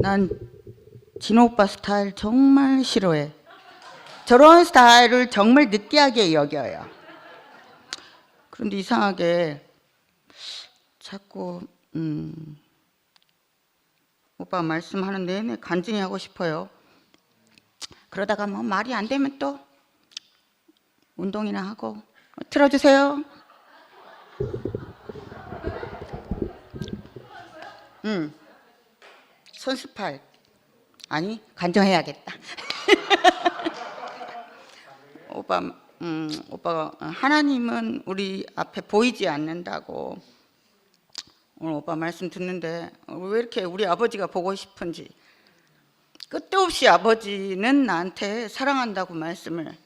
난 진호 오빠 스타일 정말 싫어해. 저런 스타일을 정말 느끼하게 여겨요. 그런데 이상하게 자꾸 음, 오빠 말씀하는 내내 간증히 하고 싶어요. 그러다가 뭐 말이 안 되면 또 운동이나 하고 틀어주세요. 음, 손수팔 아니 간정해야겠다. 오빠, 음, 오빠가 하나님은 우리 앞에 보이지 않는다고. 오늘 오빠 말씀 듣는데 왜 이렇게 우리 아버지가 보고 싶은지. 끝도 없이 아버지는 나한테 사랑한다고 말씀을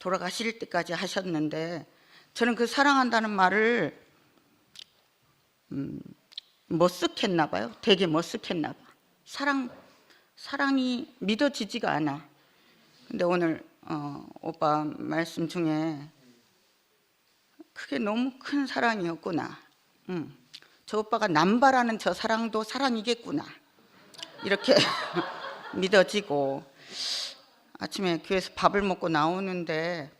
돌아가실 때까지 하셨는데 저는 그 사랑한다는 말을 음, 머쓱했나 봐요. 되게 머쓱했나 봐. 사랑 사랑이 믿어지지가 않아. 근데 오늘 어, 오빠 말씀 중에 그게 너무 큰 사랑이었구나. 음, 저 오빠가 남발하는 저 사랑도 사랑이겠구나. 이렇게 믿어지고 아침에 교회에서 밥을 먹고 나오는데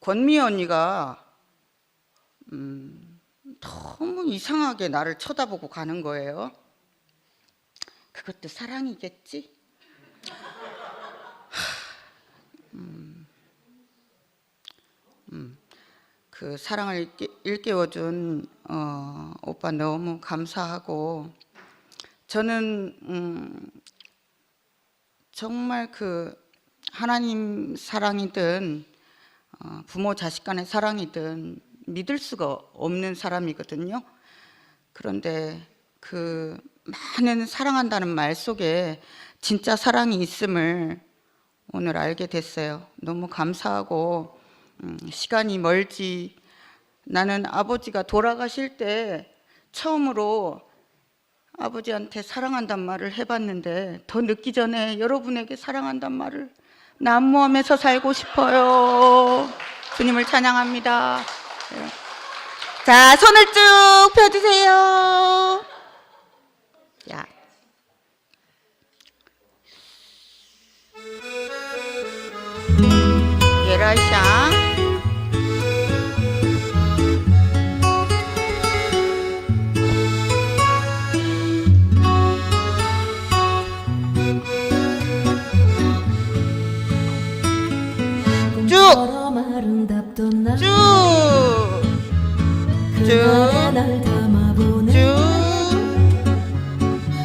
권미 언니가 음, 너무 이상하게 나를 쳐다보고 가는 거예요. 그것도 사랑이겠지? 그 사랑을 일깨, 일깨워준 어, 오빠 너무 감사하고 저는 음, 정말 그 하나님 사랑이든 어, 부모 자식 간의 사랑이든 믿을 수가 없는 사람이거든요. 그런데 그 많은 사랑한다는 말 속에 진짜 사랑이 있음을 오늘 알게 됐어요. 너무 감사하고 음, 시간이 멀지 나는 아버지가 돌아가실 때 처음으로 아버지한테 사랑한단 말을 해봤는데 더 늦기 전에 여러분에게 사랑한단 말을 난무하면서 살고 싶어요. 주님을 찬양합니다. 네. 자, 손을 쭉 펴주세요. 야. 예라샤. 아름답던 나 쭉. 날 담아보네 쭉.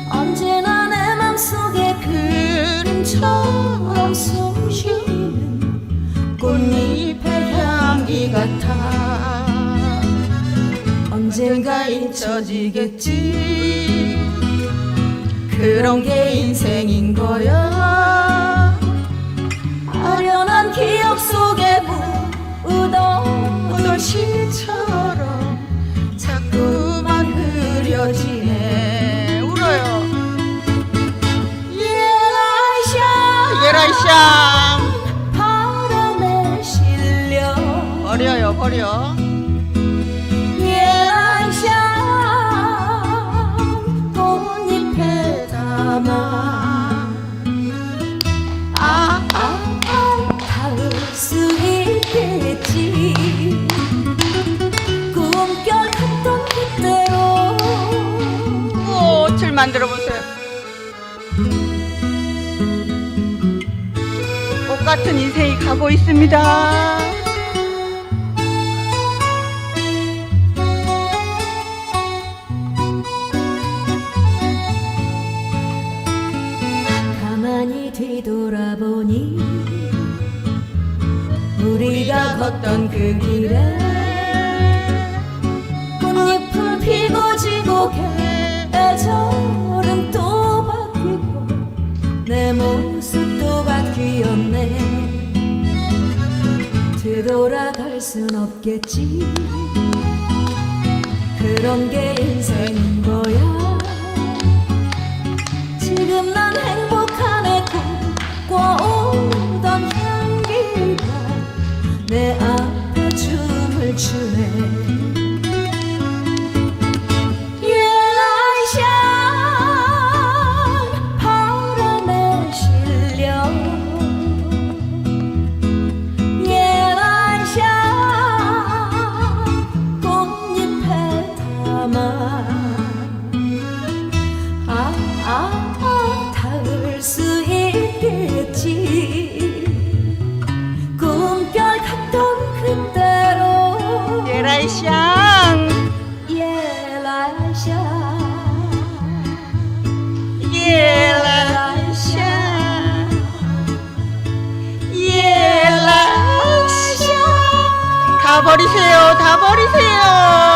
언제나 내 맘속에 그림처럼 숨쉬는 꽃잎의 향기 같아 언젠가 잊혀지겠지 그런 게 인생인 거야 아련한 기억 속에 묻어 버려. 만들어 보세요. 꽃 같은 인생이 가고 있습니다 뒤돌아보니 우리가 걷던 그 길에 꽃잎은 피고 지고 계절은 또 바뀌고 내 모습도 바뀌었네. 되돌아갈 순 없겠지. 그런 게 아아아 닿을 수 있겠지. 꿈결 같던 그대로. 예라이샹. 예라이샹. 예라이샹. 예라이샹. 다 버리세요 다 버리세요.